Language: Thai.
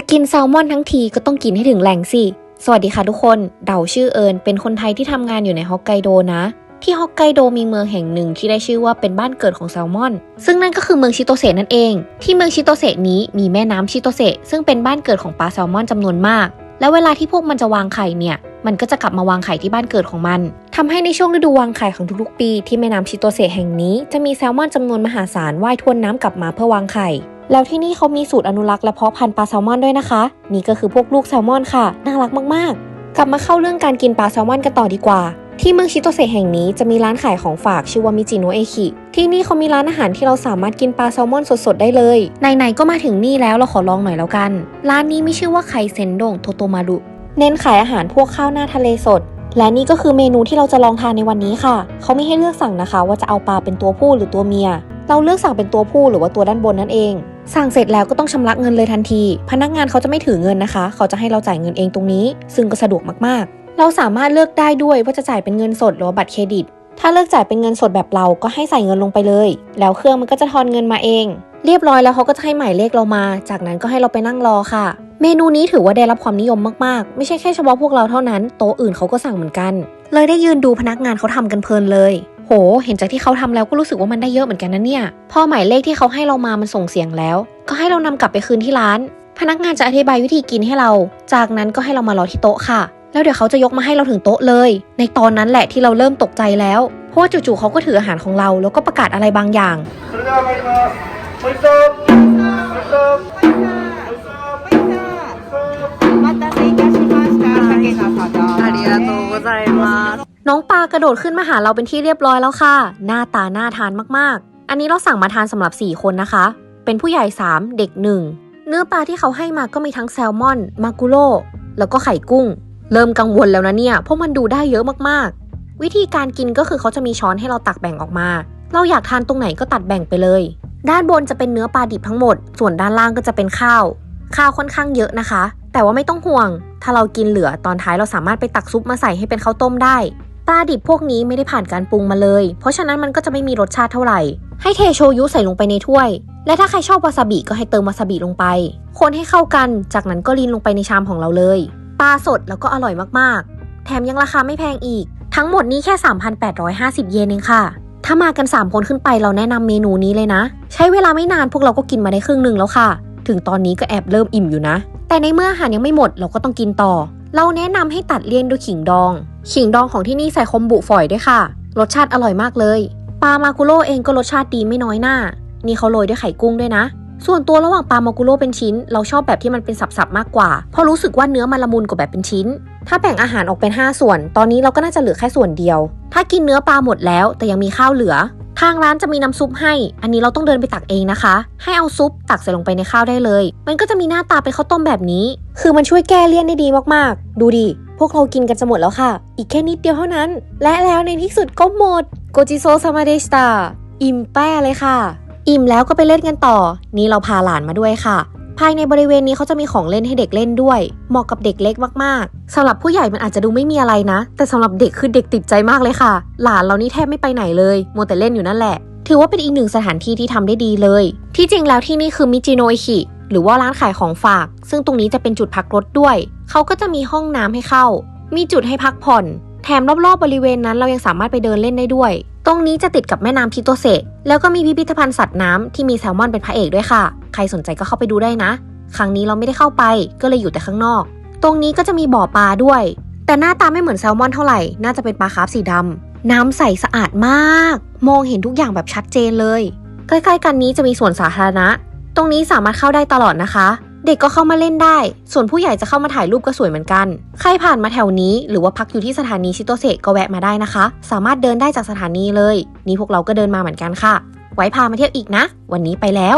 จะกินแซลมอนทั้งทีก็ต้องกินให้ถึงแหล่งสิ สวัสดีค่ะทุกคน เดาชื่อเอิญเป็นคนไทยที่ทำงานอยู่ในฮอกไกโดนะ ที่ฮอกไกโดมีเมืองแห่งหนึ่งที่ได้ชื่อว่าเป็นบ้านเกิดของแซลมอน ซึ่งนั่นก็คือเมืองชิโตเซนั่นเอง ที่เมืองชิโตเซนี้มีแม่น้ำชิโตเซซึ่งเป็นบ้านเกิดของปลาแซลมอนจำนวนมาก แล้วเวลาที่พวกมันจะวางไข่เนี่ย มันก็จะกลับมาวางไข่ที่บ้านเกิดของมันทำให้ในช่วงฤดูวางไข่ของทุกๆ ปี ที่แม่น้ำชิโตเซแห่งนี้จะมีแซลมอนจำนวนมหาศาลว่ายทวนน้ำกลับมาเพื่อวางไข่ แล้วที่นี่เขามีสูตรอนุรักษ์และเพาะพันธุ์ปลาแซลมอนด้วยนะคะ นี่ก็คือพวกลูกแซลมอนค่ะ น่ารักมากๆ กลับมาเข้าเรื่องการกินปลาแซลมอนกันต่อดีกว่า ที่เมืองชิโตเซแห่งนี้จะมีร้านขายของฝากชื่อว่ามิจิโนะเอคิที่นี่เขามีร้านอาหารที่เราสามารถกินปลาแซลมอนสดๆได้เลยไหนๆก็มาถึงนี่แล้วเราขอลองหน่อยแล้วกัน ร้านนี้มีชื่อว่าไคเซนโดงโทโตมารุเน้นขายอาหารพวกข้าวหน้าทะเลสดและนี่ก็คือเมนูที่เราจะลองทานในวันนี้ค่ะ เขาไม่ให้เลือกสั่งนะคะ ว่าจะเอาปลาเป็นตัวผู้หรือตัวเมีย เราเลือกสั่งเป็นตัวผู้หรือว่าตัวด้านบนนั่นเอง สั่งเสร็จแล้วก็ต้องชำระเงินเลยทันที พนักงานเขาจะไม่ถือเงินนะคะ เขาจะให้เราจ่ายเงินเองตรงนี้ ซึ่งก็สะดวกมากๆ เราสามารถเลือกได้ด้วยว่าจะจ่ายเป็นเงินสดหรือบัตรเครดิต ถ้าเลือกจ่ายเป็นเงินสดแบบเราก็ให้ใส่เงินลงไปเลย แล้วเครื่องมันก็จะทอนเงินมาเอง เรียบร้อยแล้วเขาก็จะให้หมายเลขเรามา จากนั้นก็ให้เราไปนั่งรอค่ะ เมนูนี้ถือว่าได้รับความนิยมมากๆ ไม่ใช่แค่เฉพาะพวกเราเท่านั้น โต๊ะอื่นเขาก็สั่งเหมือนกัน เลยได้ยืนดูพนักงานเขาทำกันเพลินเลย โห เห็นจากที่เขาทำแล้วก็รู้สึกว่ามันได้เยอะเหมือนกันนะเนี่ย พอหมายเลขที่เขาให้เรามามันส่งเสียงแล้ว ก็ให้เรานำกลับไปคืนที่ร้าน พนักงานจะอธิบายวิธีกินให้เรา จากนั้นก็ให้เรามารอที่โต๊ะค่ะ แล้วเดี๋ยวเขาจะยกมาให้เราถึงโต๊ะเลย ในตอนนั้นแหละที่เราเริ่มตกใจแล้ว เพราะว่าจู่ๆเขาก็ถืออาหารของเรา แล้วก็ประกาศอะไรบางอย่างไม่ทราบ น้องปลากระโดดขึ้นมาหาเราเป็นที่เรียบร้อยแล้วค่ะ หน้าตาน่าทานมากๆ อันนี้เราสั่งมาทานสำหรับ 4 คนนะคะ เป็นผู้ใหญ่ 3 เด็ก 1 เนื้อปลาที่เขาให้มาก็มีทั้งแซลมอน มากุโร่แล้วก็ไข่กุ้ง เริ่มกังวลแล้วนะเนี่ย เพราะมันดูได้เยอะมากๆ วิธีการกินก็คือเขาจะมีช้อนให้เราตักแบ่งออกมา เราอยากทานตรงไหนก็ตัดแบ่งไปเลย ด้านบนจะเป็นเนื้อปลาดิบทั้งหมด ส่วนด้านล่างก็จะเป็นข้าว ข้าวค่อนข้างเยอะนะคะ แต่ว่าไม่ต้องห่วง ถ้าเรากินเหลือตอนท้ายเราสามารถไปตักซุปมาใส่ให้เป็นข้าวต้มได้ ปลาดิบพวกนี้ไม่ได้ผ่านการปรุงมาเลย เพราะฉะนั้นมันก็จะไม่มีรสชาติเท่าไหร่ ให้เทโชยุใส่ลงไปในถ้วย และถ้าใครชอบวาซาบิก็ให้เติมวาซาบิลงไป คนให้เข้ากัน จากนั้นก็ลีนลงไปในชามของเราเลย ปลาสดแล้วก็อร่อยมากๆ แถมยังราคาไม่แพงอีก ทั้งหมดนี้แค่ 3,850 เยนเองค่ะ ถ้ามากัน 3 คนขึ้นไปเราแนะนำเมนูนี้เลยนะ ใช้เวลาไม่นานพวกเราก็กินมาได้ครึ่งหนึ่งแล้วค่ะ ถึงตอนนี้ก็แอบเริ่มอิ่มอยู่นะ แต่ในเมื่ออาหารยังไม่หมดเราก็ต้องกินต่อ เราแนะนำให้ตัดเลี่ยนด้วยขิงดอง ขิงดองของที่นี่ใส่คอมบุฝอยด้วยค่ะ รสชาติอร่อยมากเลย ปลามากุโร่เองก็รสชาติดีไม่น้อยหน้า นี่เขาโรยด้วยไข่กุ้งด้วยนะ ส่วนตัวระหว่างปลามากุโร่เป็นชิ้น เราชอบแบบที่มันเป็นสับๆมากกว่า เพราะรู้สึกว่าเนื้อมันละมุนกว่าแบบเป็นชิ้น ถ้าแบ่งอาหารออกเป็น 5 ส่วน ตอนนี้เราก็น่าจะเหลือแค่ส่วนเดียว ถ้ากินเนื้อปลาหมดแล้ว แต่ยังมีข้าวเหลือ ทางร้านจะมีน้ำซุปให้ อันนี้เราต้องเดินไปตักเองนะคะ ให้เอาซุปตักใส่ลงไปในข้าวได้เลย มันก็จะมีหน้าตาเป็นข้าวต้มแบบนี้ คือมันช่วยแก้เลี่ยนได้ดีมากๆ ดูดิ พวกเรากินกันจะหมดแล้วค่ะ อีกแค่นิดเดียวเท่านั้น และแล้วในที่สุดก็หมด โกจิโซซามาเดชตา อิ่มแป้เลยค่ะ อิ่มแล้วก็ไปเล่นกันต่อ นี่เราพาหลานมาด้วยค่ะ ภายในบริเวณนี้เขาจะมีของเล่นให้เด็กเล่นด้วย เหมาะกับเด็กเล็กมากๆสำหรับผู้ใหญ่มันอาจจะดูไม่มีอะไรนะ แต่สำหรับเด็กคือเด็กติดใจมากเลยค่ะ หลานเรานี่แทบไม่ไปไหนเลยมัวแต่เล่นอยู่นั่นแหละ ถือว่าเป็นอีกหนึ่งสถานที่ที่ทำได้ดีเลย ที่จริงแล้วที่นี่คือมิจิโนอิคิหรือว่าร้านขายของฝาก ซึ่งตรงนี้จะเป็นจุดพักรถด้วย เขาก็จะมีห้องน้ำให้เข้า มีจุดให้พักผ่อน แถมรอบๆบริเวณนั้นเรายังสามารถไปเดินเล่นได้ด้วย ตรงนี้จะติดกับแม่น้ำชิโตเซะแล้วก็มีพิพิธภัณฑ์สัตว์น้ำที่มีแซลมอนเป็นพระเอกด้วยค่ะ ใครสนใจก็เข้าไปดูได้นะ ครั้งนี้เราไม่ได้เข้าไปก็เลยอยู่แต่ข้างนอก ตรงนี้ก็จะมีบ่อปลาด้วย แต่หน้าตาไม่เหมือนแซลมอนเท่าไหร่ น่าจะเป็นปลาคาร์ฟสีดำน้ำใสสะอาดมาก มองเห็นทุกอย่างแบบชัดเจนเลย ใกล้ๆกันนี้จะมีสวนสาธารณะ ตรงนี้สามารถเข้าได้ตลอดนะคะ เด็กก็เข้ามาเล่นได้ ส่วนผู้ใหญ่จะเข้ามาถ่ายรูปก็สวยเหมือนกัน ใครผ่านมาแถวนี้ หรือว่าพักอยู่ที่สถานีชิโตเซก็แวะมาได้นะคะ สามารถเดินได้จากสถานีเลย นี่พวกเราก็เดินมาเหมือนกันค่ะ ไว้พามาเที่ยวอีกนะ วันนี้ไปแล้ว